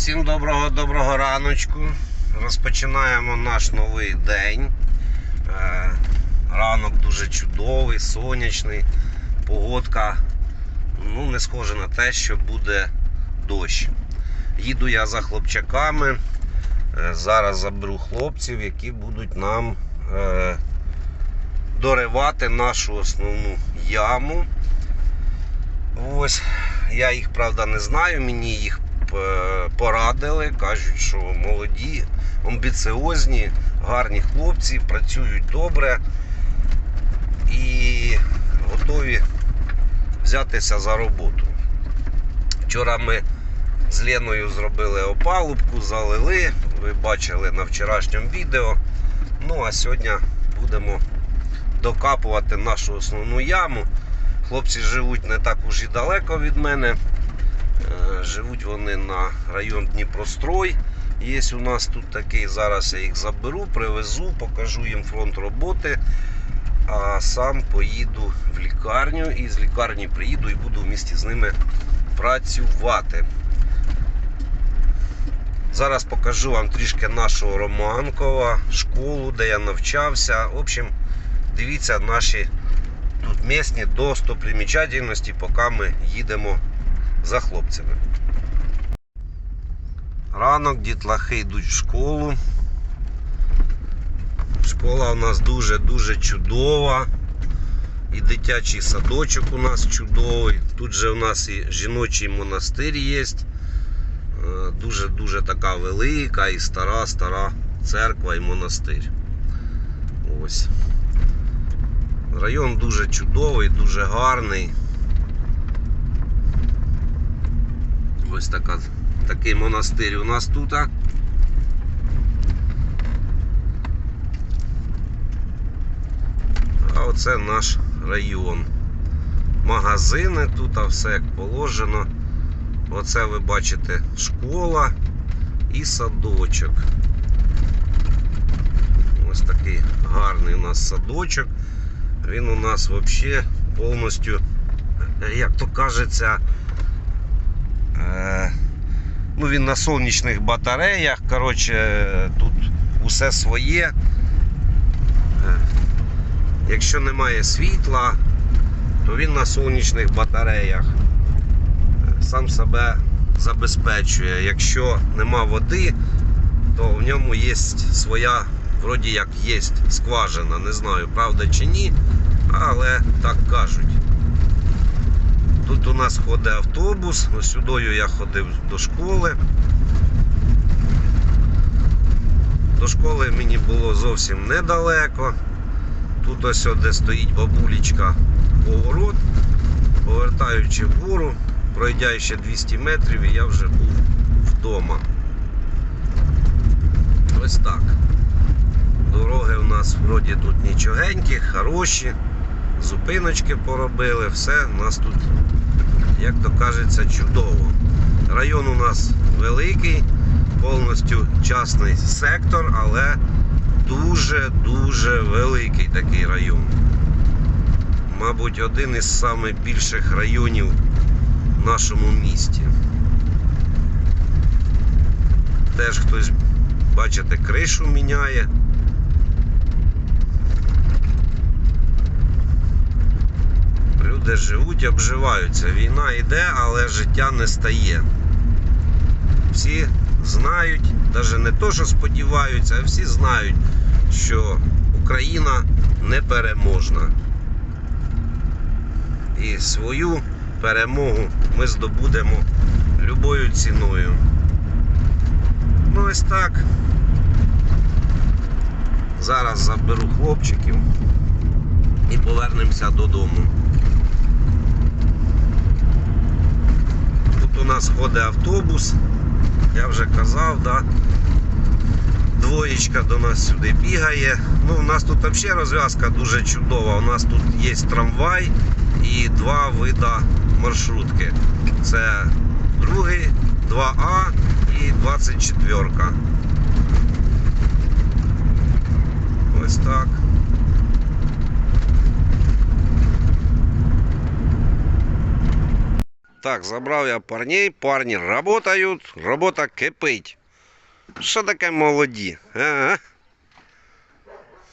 Всім доброго доброго раночку. Розпочинаємо наш новий день. Е, Ранок дуже чудовий, сонячний. Погодка ну, не схожа на те, що буде дощ. Їду я за хлопчаками. Е, Зараз заберу хлопців, які будуть нам е, доривати нашу основну яму. Ось, я їх правда не знаю, мені їх порадили. Кажуть, що молоді, амбіціозні, гарні хлопці, працюють добре і готові взятися за роботу. Вчора ми з Леною зробили опалубку, залили, ви бачили на вчорашньому відео. Ну а сьогодні будемо докапувати нашу основну яму. Хлопці живуть не так уж і далеко від мене. Е, Живуть вони на район Дніпрострой. Є у нас тут такий. Зараз я їх заберу, привезу, покажу їм фронт роботи. А сам поїду в лікарню і з лікарні приїду і буду в місті з ними працювати. Зараз покажу вам трішки нашого Романкова, школу, де я навчався. В общем, дивіться наші тут місні достопримічательності, поки ми їдемо за хлопцями. Ранок дітлахи йдуть в школу. Школа у нас дуже-дуже чудова. І дитячий садочок у нас чудовий. Тут же у нас і жіночий монастир є. Е, Дуже-дуже така велика і стара, стара церква і монастир. Ось. Район дуже чудовий, дуже гарний. Ось така, такий монастир у нас тут. А оце наш район. Магазини тут, а все як положено. Оце ви бачите школа і садочок. Ось такий гарний у нас садочок. Він у нас взагалі повністю, як то кажеться, ну він на сонячних батареях. Коротше, тут усе своє. Якщо немає світла, то він на сонячних батареях сам себе забезпечує. Якщо нема води, то в ньому є своя, вроді як є скважина. Не знаю, правда чи ні, але так кажуть. Тут у нас ходить автобус, ось сюдою я ходив до школи. До школи мені було зовсім недалеко. Тут ось де стоїть бабулечка поворот, повертаючи вгору, пройдя ще 200 метрів, і я вже був вдома. Ось так. Дороги у нас вроді тут нічогенькі, хороші, зупиночки поробили, все у нас тут, як то кажеться, чудово. Район у нас великий, повністю частний сектор, але дуже-дуже великий такий район. Мабуть, один із найбільших районів в нашому місті. Теж хтось, бачите, кришу міняє. Люди живуть, обживаються. Війна йде, але життя не стає. Всі знають, навіть не то, що сподіваються, а всі знають, що Україна непереможна. І свою перемогу ми здобудемо любою ціною. Ну ось так. Зараз заберу хлопчиків і повернемося додому. У нас ходить автобус, я вже казав, да? двоєчка до нас сюди бігає. Ну, у нас тут взагалі розв'язка дуже чудова. У нас тут є трамвай і два вида маршрутки. Це другий, 2А і 24. Ось так. Так, забрав я парней, парні працюють, робота кипить. Що таке молоді? Ага.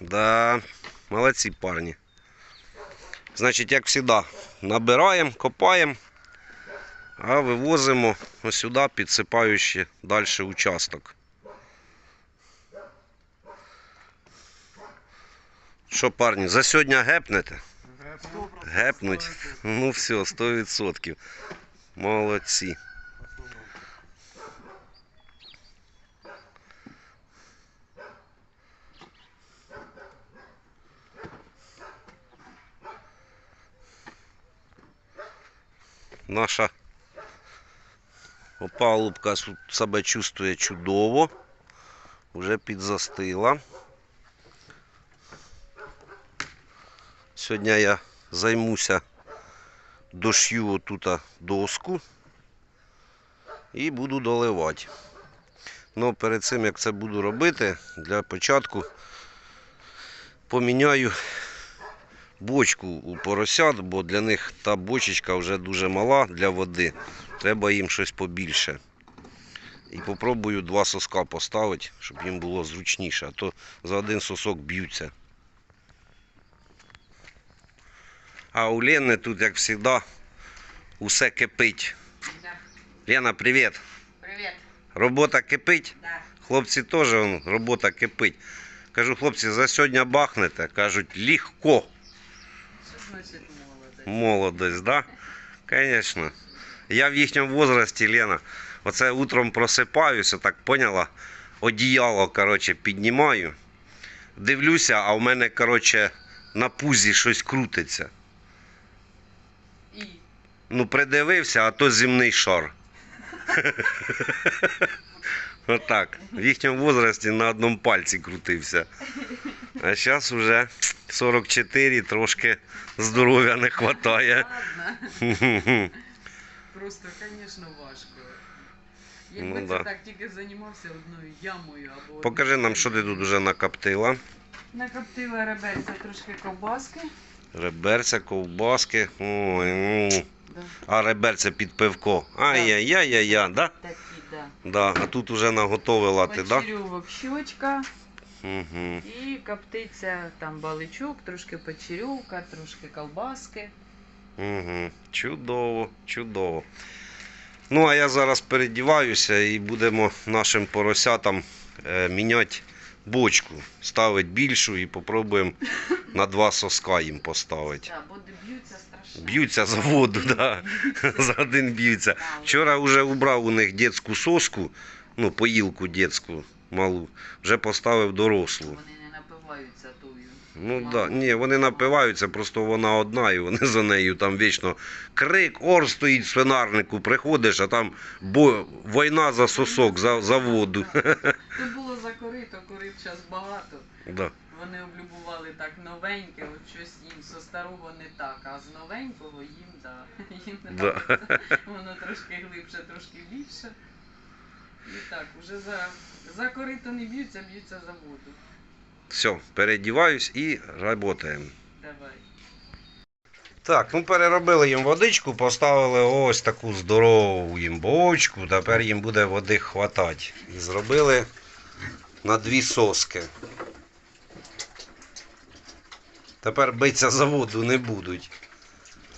Да, молодці парні. Значить, як завжди, набираємо, копаємо, а вивозимо сюди, підсипаючи далі участок. Що, парні, за сьогодні гепнете? Гепнуть. Ну все, 100%. Молодці. Наша опалубка су- себе чувствує чудово. Уже підзастила. Сьогодні я займуся дошью отут доску і буду доливати. Ну, перед цим як це буду робити, для початку поміняю бочку у поросят, бо для них та бочечка вже дуже мала для води. Треба їм щось побільше. І попробую два соска поставити, щоб їм було зручніше, а то за один сосок б'ються. А у Лени тут, як завжди, усе кипить. Да. Лена, привіт. Привет. Робота кипить. Да. Хлопці теж он, робота кипить. Кажу, хлопці, за сьогодні бахнете. Кажуть, легко. Що значить молодець? Молодость, да? Звісно. Я в їхньому возрасті, Лена, оце утром просипаюся, так поняла, одіяло, коротше, піднімаю. Дивлюся, а в мене, коротше, на пузі щось крутиться. Ну, придивився, а то земний шар. Отак. В їхньому возрасті на одному пальці крутився. А зараз вже 44, трошки здоров'я не вистачає. Просто, звісно, важко. Якби Ну, ти да. так тільки займався одною ямою або. Покажи нам, що ти тут вже накоптила. Накоптила реберця трошки ковбаски. Реберця, ковбаски. Ой, ну. Да. А реберця під пивко. Ай-яй-яй-яй, да? Такі, да. Да. А тут вже наготовила ти, да? Почерьовок щочка Угу. і коптиться там баличок, трошки почерьовка, трошки ковбаски. Угу. Чудово, чудово. Ну, а я зараз передіваюся і будемо нашим поросятам е, міняти бочку. Ставити більшу і попробуємо на два соска їм поставити. Да, бо б'ються. Б'ються за воду, да. за один б'ються. Вчора вже убрав у них дитячу соску, ну, поїлку дитячу малу, вже поставив дорослу. Вони не напиваються тою. Ну так, да. ні, вони напиваються, просто вона одна, і вони за нею там вічно крик, ор стоїть в свинарнику, приходиш, а там бо... війна за сосок, за, за воду. Це було за корито, корит зараз багато. Да. Вони облюбували так новеньке, от щось їм со старого не так, а з новенького їм, да. їм не Да. так. Воно трошки глибше, трошки більше. І так, уже за, за корито не б'ються, б'ються за воду. Все, передіваюсь і працюємо. Давай. Так, ну переробили їм водичку, поставили ось таку здорову їм бочку, тепер їм буде води хватати. І зробили на дві соски. Тепер битися за воду не будуть.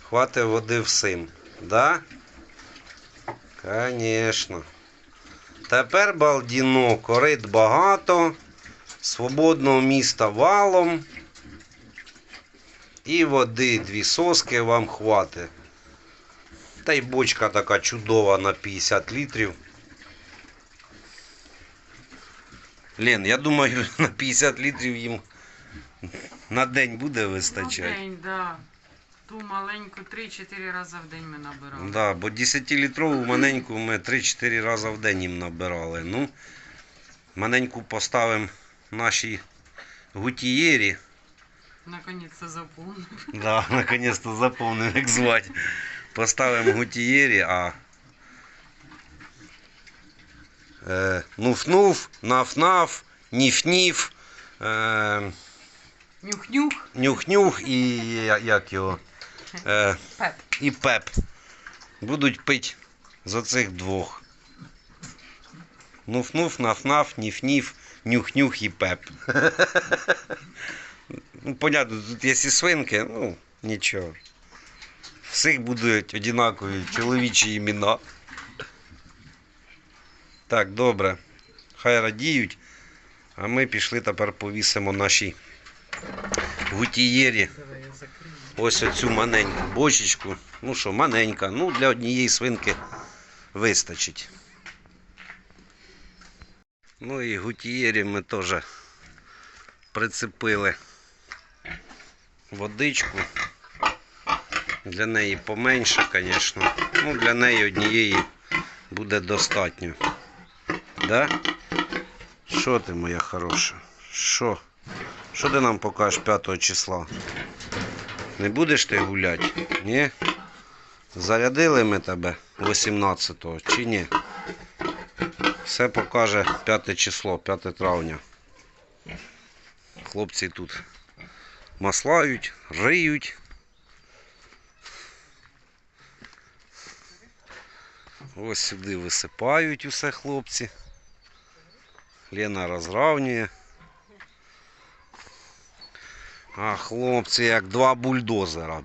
Хватить води всім. Да? Звісно. Тепер балдіно, корит багато, свободного міста валом. І води дві соски вам хватить. Та й бочка така чудова на 50 літрів. Лен, я думаю, на 50 літрів їм на день буде вистачати. день, да. Ту маленьку 3-4 рази в день ми набирали. Да, бо 10-літрову маленьку ми 3-4 рази в день їм набирали. Ну, маленьку поставимо нашій гутієрі. Наконець-то заповнив. Да, наконец-то запомнив, як звати. Поставимо гутієрі, а е, нуф-нуф, наф-наф, ніф-ніф, е, Нюх-нюх. нюх-нюх і як його. Е, Пеп. і пеп. будуть пити з оцих двох. Нуф-нуф, наф-наф, ніф-ніф, нюх-нюх і пеп. Ну, понятно, тут є і свинки, ну, нічого. Всіх будуть однакові чоловічі імена. Так, добре. Хай радіють. А ми пішли тепер повісимо нашій гутієрі. Ось оцю маленьку бочечку. Ну що, маленька. Ну, для однієї свинки вистачить. Ну і гутієрі ми теж прицепили водичку. Для неї поменше, звісно. Ну, для неї однієї буде достатньо. Да? Що ти, моя хороша? Що? Що ти нам покажеш 5 числа? Не будеш ти гуляти? Ні? Зарядили ми тебе 18-го чи ні? Все покаже 5 число, 5 травня. Хлопці тут маслають, риють. Ось сюди висипають усе хлопці. Лена розравнює. А хлопці як два бульдозера.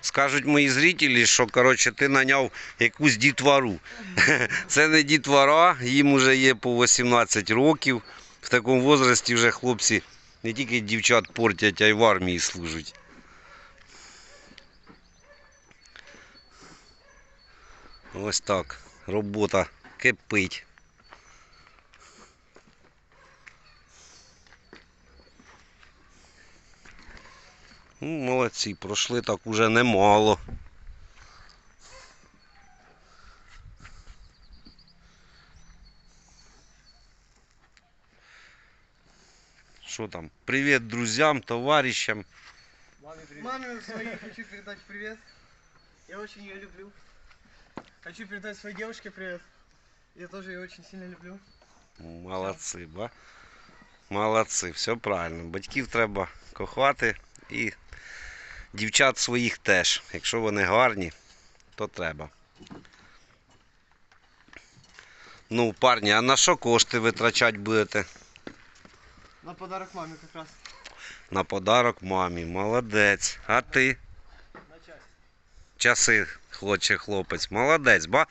Скажуть мої зрителі, що коротше, ти наняв якусь дітвору. Це не дітвора, їм вже є по 18 років. В такому возрасті вже хлопці не тільки дівчат портять, а й в армії служать. Ось так. Робота кипить. Ну, молодці, пройшли так уже немало. Що там? Привіт друзьям, товаришам. Маме своей хочу передать привет. Я очень ее люблю. Хочу передать своей девушке привет. Я тоже ее очень сильно люблю. Молодці, ба. Молодці, все правильно. Батьків треба кохати і дівчат своїх теж. Якщо вони гарні, то треба. Ну, парні, а на що кошти витрачати будете? На подарок маме как раз. На подарок мамі. Молодець. А ти? На часть. Часи, хоче хлопець. Молодець, ба.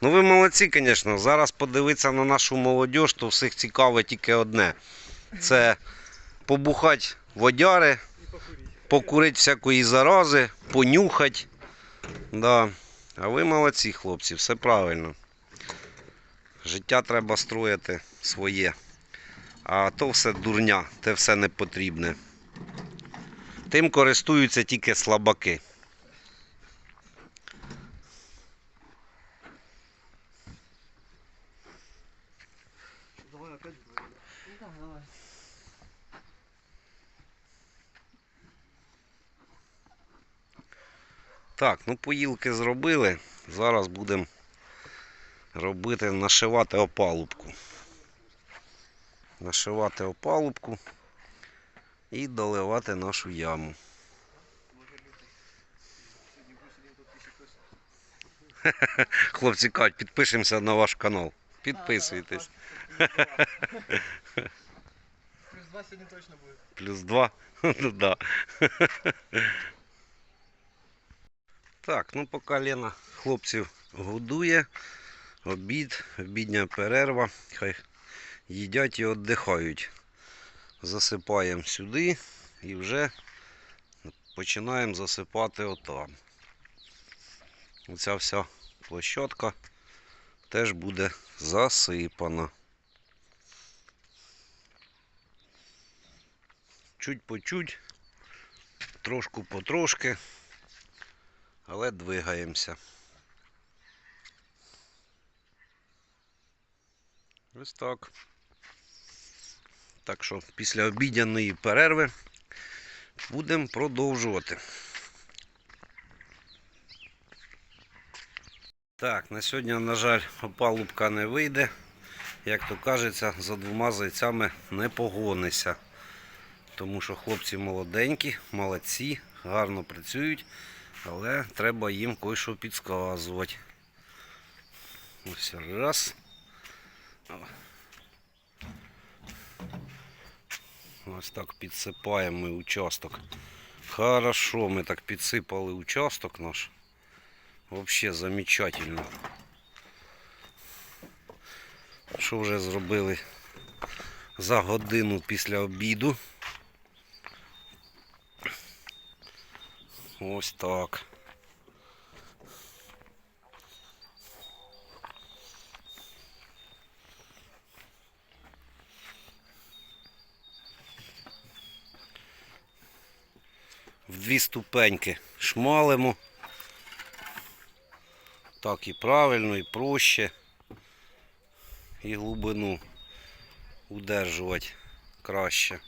Ну ви молодці, звісно. Зараз подивитися на нашу молодь, то всіх цікаве тільки одне. Це побухати водяри. Покурити всякої зарази, понюхати. Да. А ви молодці, хлопці, все правильно. Життя треба строїти своє. А то все дурня, те все не потрібне. Тим користуються тільки слабаки. Давай опять говори. Да, давай. Так, ну поїлки зробили. Зараз будемо робити, нашивати опалубку. Нашивати опалубку і доливати нашу яму. Хлопці кажуть, підпишемося на ваш канал. Підписуйтесь. Плюс два сегодня точно будет. Плюс два. Ну да. Так, ну поки Лена хлопців годує, обід, обідня перерва, хай їдять і віддихають. Засипаємо сюди і вже починаємо засипати отам. Оця вся площадка теж буде засипана. чуть по чуть, трошку потрошки, але двигаємося. Ось так. Так що після обідяної перерви будемо продовжувати. Так, на сьогодні, на жаль, опалубка не вийде. Як то кажеться, за двома зайцями не погонися. Тому що хлопці молоденькі, молодці, гарно працюють, але треба їм кое-що підказувати. Ось раз. Ось так підсипаємо ми участок. Хорошо, ми так підсипали участок наш. Вообще замечательно. Що вже зробили за годину після обіду? Ось так. В дві ступеньки шмалимо. Так і правильно, і проще. І глибину удержувати краще.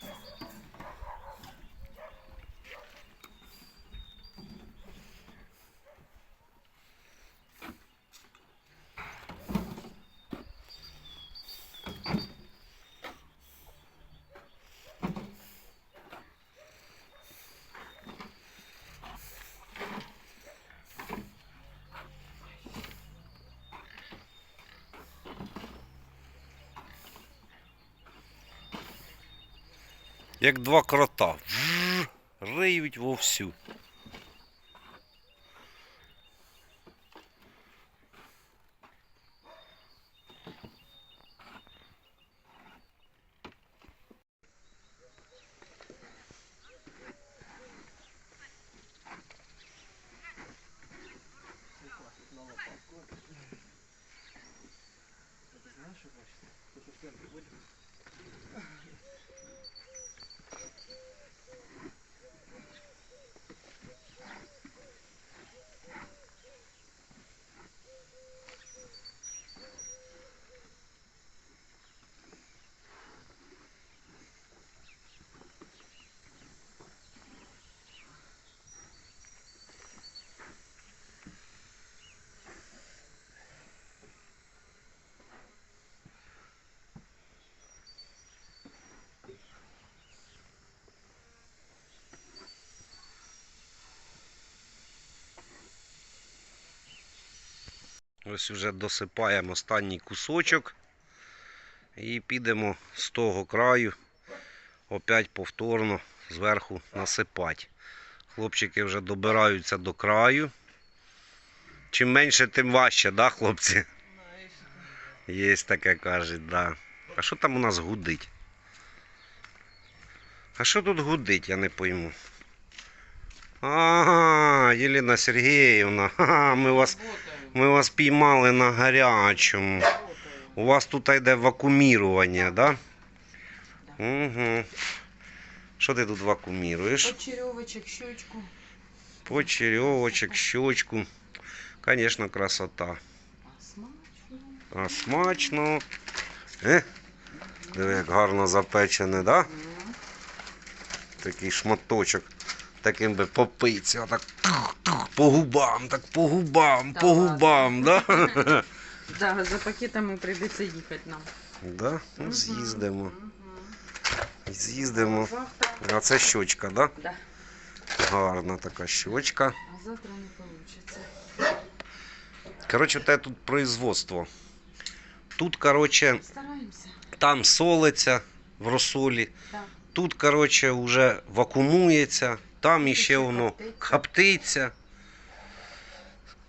Як два крота. Риють вовсю. Ось вже досипаємо останній кусочок. І підемо з того краю опять повторно зверху насипати. Хлопчики вже добираються до краю. Чим менше, тим важче, да, хлопці? Є таке кажуть, да. А що там у нас гудить? А що тут гудить, я не пойму. Ага, Єлена Сергіївна, ага, ми вас. Ми вас піймали на гарячому. У вас тут йде вакуумірування, да? Угу. Що ти тут вакууміруєш? Почерьовочек, щечку. Почерьовочек, щочку. Звісно, красота. А смачно. А смачно. Е? Диви, як гарно запечене, да? Такий шматочок. Таким би попиться. Отак тух-тух, по губам, так по губам, Та по губам, да? Да, за пакетами прийдеться їхати нам. да? Ну, з'їздимо. З'їздимо. Завтра. А це щочка, да? Да. Гарна така щочка. А завтра не вийде. Коротше, те тут производство. Тут, коротше, Стараємося. там солиться в розсолі. Так. Тут, коротше, вже вакуумується, там іще ще воно хаптиться.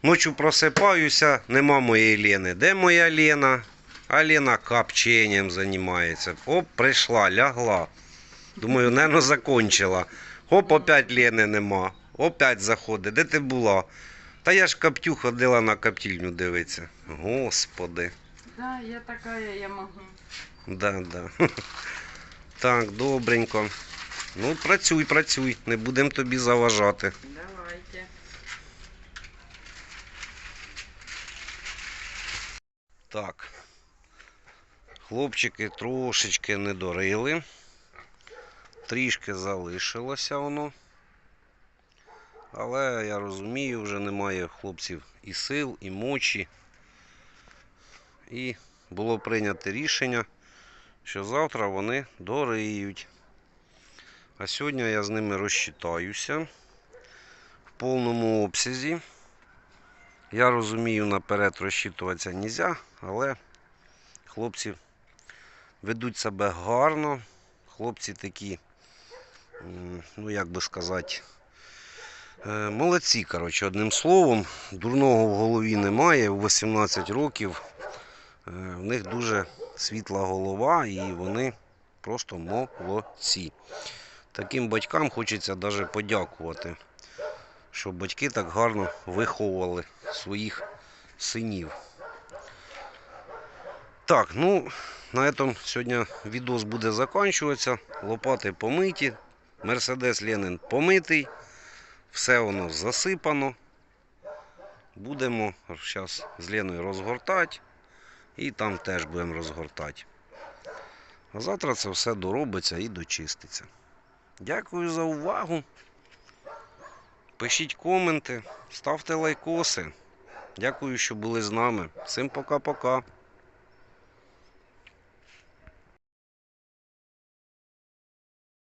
Ночі просипаюся, нема моєї Лени. Де моя Лена? А Лена копченням займається. Оп, прийшла, лягла. Думаю, нено закончила. Оп, опять Лени нема. Опять заходить. Де ти була? Та я ж коптю ходила на коптільню дивитися. Господи. Да, я така, я можу. Да, да. Так, добренько. Ну, працюй, працюй, не будемо тобі заважати. Давайте. Так. Хлопчики трошечки не дорили. Трішки залишилося воно. Але я розумію, вже немає хлопців і сил, і мочі. І було прийнято рішення, що завтра вони дориють. А сьогодні я з ними розчитаюся в повному обсязі. Я розумію, наперед розчитуватися не можна, але хлопці ведуть себе гарно. Хлопці такі, ну як би сказати, е, молодці, коротше, одним словом. Дурного в голові немає. У 18 років е, в них дуже світла голова і вони просто молодці. Таким батькам хочеться навіть подякувати, що батьки так гарно виховували своїх синів. Так, ну на этом сьогодні відос буде закінчуватися. Лопати помиті, Мерседес Ленин помитий, все воно засипано. Будемо зараз з Леною розгортати і там теж будемо розгортати. А завтра це все доробиться і дочиститься. Дякую за увагу. Пишіть коменти, ставте лайкоси. Дякую, що були з нами. Всім пока-пока.